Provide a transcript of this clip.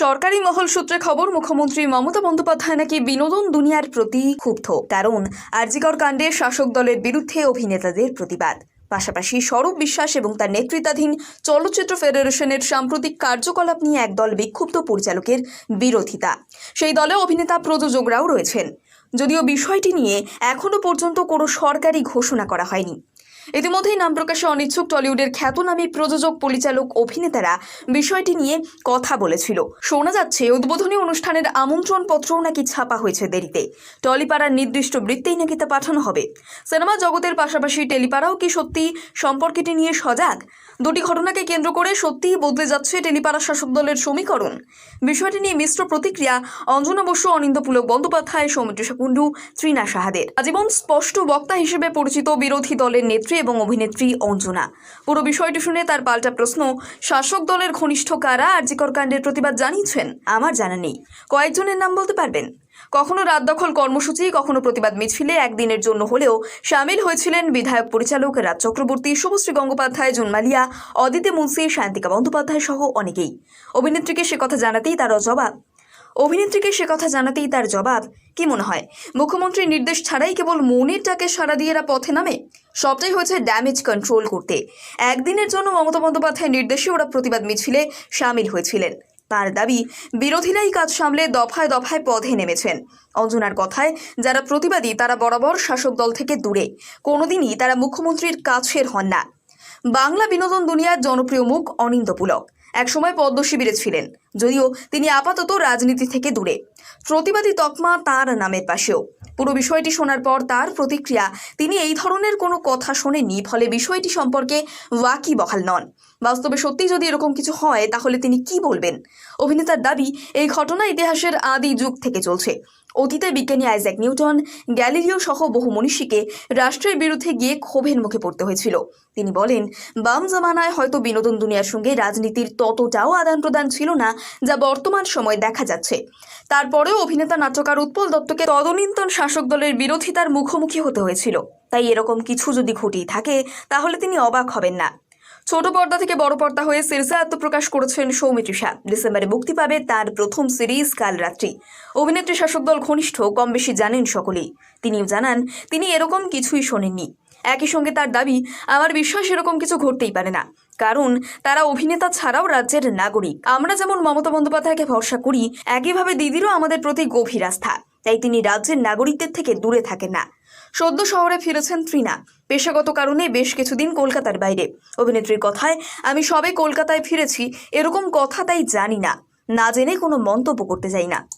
সরকারি মহল সূত্রে খবর, মুখ্যমন্ত্রী মমতা বন্দ্যোপাধ্যায় নাকি বিনোদন দুনিয়ার প্রতি ক্ষুব্ধ। কারণ, আরজিকর কাণ্ডে শাসক দলের বিরুদ্ধে অভিনেতাদের প্রতিবাদ। পাশাপাশি স্বরূপ বিশ্বাস এবং তার নেতৃত্বাধীন চলচ্চিত্র ফেডারেশনের সাম্প্রতিক কার্যকলাপ নিয়ে একদল বিক্ষুব্ধ পরিচালকের বিরোধিতা। সেই দলে অভিনেতা প্রযোজকরাও রয়েছেন। যদিও বিষয়টি নিয়ে এখনও পর্যন্ত কোনো সরকারি ঘোষণা করা হয়নি। ইতিমধ্যেই নাম প্রকাশে অনিচ্ছুক টলিউডের খ্যাতনামী প্রযোজক, পরিচালক, অভিনেতারা বিষয়টি নিয়ে কথা বলেছিল। শোনা যাচ্ছে, উদ্বোধনী অনুষ্ঠানের আমন্ত্রণ পত্রও নাকি ছাপা হয়েছে দেরিতে। টলিপাড়ার নির্দিষ্ট বৃত্তেই নাকি তা পাঠানো হবে। সিনেমা জগতের পাশাপাশি টেলিপাড়াও কি সত্যি সম্পর্কটি নিয়ে সজাগ? দুটি ঘটনাকে কেন্দ্র করে সত্যিই বদলে যাচ্ছে টেলিপাড়া শাসক দলের সমীকরণ। বিষয়টি নিয়ে মিশ্র প্রতিক্রিয়া অঞ্জনা বসু, অনিন্দ পুলক বন্দ্যোপাধ্যায় সৌমিত্র কুণ্ডু, ত্রিনা সাহাদের। আজীবন স্পষ্ট বক্তা হিসেবে পরিচিত বিরোধী দলের নেত্রী এবং অভিনেত্রী অঞ্জনা। পুরো বিষয়টি শুনে তার পাল্টা প্রশ্ন, শাসক দলের ঘনিষ্ঠ কারা আরজিকর কাণ্ডের প্রতিবাদ জানিয়েছেন? আমার জানা নেই। কয়েকজনের নাম বলতে পারবেন? কখনো রাত দখল কর্মসূচি, কখনো প্রতিবাদ মিছিলে একদিনের জন্য হলেও সামিল হয়েছিলেন বিধায়ক পরিচালক রাজ চক্রবর্তী, শুভশ্রী গঙ্গোপাধ্যায়, জন্মালিয়া, অদিতি মুন্সি শান্তিকা বন্দ্যোপাধ্যায় সহ অনেকেই। অভিনেত্রীকে সে কথা জানাতেই তার জবাব অভিনেত্রীকে সে কথা জানাতেই তার জবাব, কি মনে হয়? মুখ্যমন্ত্রীর নির্দেশ ছাড়াই কেবল মনের টাকে সাড়া দিয়ে এরা পথে নামে? সবটাই হয়েছে ড্যামেজ কন্ট্রোল করতে। একদিনের জন্য মমতা বন্দ্যোপাধ্যায়ের নির্দেশে ওরা প্রতিবাদ মিছিলে সামিল হয়েছিলেন। তার দাবি, বিরোধীরাই কাজ সামলে দফায় দফায় পথে নেমেছেন। অঞ্জনার কথায়, যারা প্রতিবাদী, তারা বরাবর শাসক দল থেকে দূরে। কোনোদিনই তারা মুখ্যমন্ত্রীর কাছের হন না। বাংলা বিনোদন দুনিয়ার জনপ্রিয় মুখ অনিন্দ পুলক। একসময় পদ্ম শিবিরে ছিলেন, যদিও তিনি আপাতত রাজনীতি থেকে দূরে। প্রতিবাদী তকমা তার নামের পাশেও। পুরো বিষয়টি শোনার পর তার প্রতিক্রিয়া, তিনি এই ধরনের কোনো কথা শোনেননি, ফলে বিষয়টি সম্পর্কে ওয়াকি বহাল নন। বাস্তবে সত্যি যদি এরকম কিছু হয়, তাহলে তিনি কি বলবেন? অভিনেতার দাবি, এই ঘটনা ইতিহাসের আদি যুগ থেকে চলছে। অতীতে বিজ্ঞানী আইজ্যাক নিউটন, গ্যালিলিও সহ বহু মনীষীকে রাষ্ট্রের বিরুদ্ধে গিয়ে ক্ষোভের মুখে পড়তে হয়েছিল। তিনি বলেন, বাম জামানায় হয়তো বিনোদন দুনিয়ার সঙ্গে রাজনীতির ততটাও আদান প্রদান ছিল না যা বর্তমান সময় দেখা যাচ্ছে। তারপরেও অভিনেতা, নাট্যকার উৎপল দত্তকে তদনীন্তন শাসক দলের বিরোধিতার মুখোমুখি হতে হয়েছিল। তাই এরকম কিছু যদি ঘটেই থাকে, তাহলে তিনি অবাক হবেন না। ছোট পর্দা থেকে বড় পর্দা হয়ে সিরিজে আত্মপ্রকাশ করেছেন সৌমিত্রিষা ডিসেম্বরে মুক্তি পাবে তার প্রথম সিরিজ কাল রাত্রি। অভিনেত্রী শাসক দল ঘনিষ্ঠ কম বেশি জানেন সকলেই। তিনিও জানান, তিনি এরকম কিছুই শোনেননি। একই সঙ্গে তার দাবি, আমার বিশ্বাস এরকম কিছু ঘটতেই পারে না। কারণ, তারা অভিনেতা ছাড়াও রাজ্যের নাগরিক। আমরা যেমন মমতা বন্দ্যোপাধ্যায়কে ভরসা করি, একইভাবে দিদিরও আমাদের প্রতি গভীর আস্থা। তাই তিনি রাজ্যের নাগরিকদের থেকে দূরে থাকেন না। সদ্য শহরে ফিরেছেন ত্রিনা। পেশাগত কারণে বেশ কিছুদিন কলকাতার বাইরে। অভিনেত্রীর কথায়, আমি সবে কলকাতায় ফিরেছি, এরকম কথা তাই জানি না। না জেনে কোনো মন্তব্য করতে যাই না।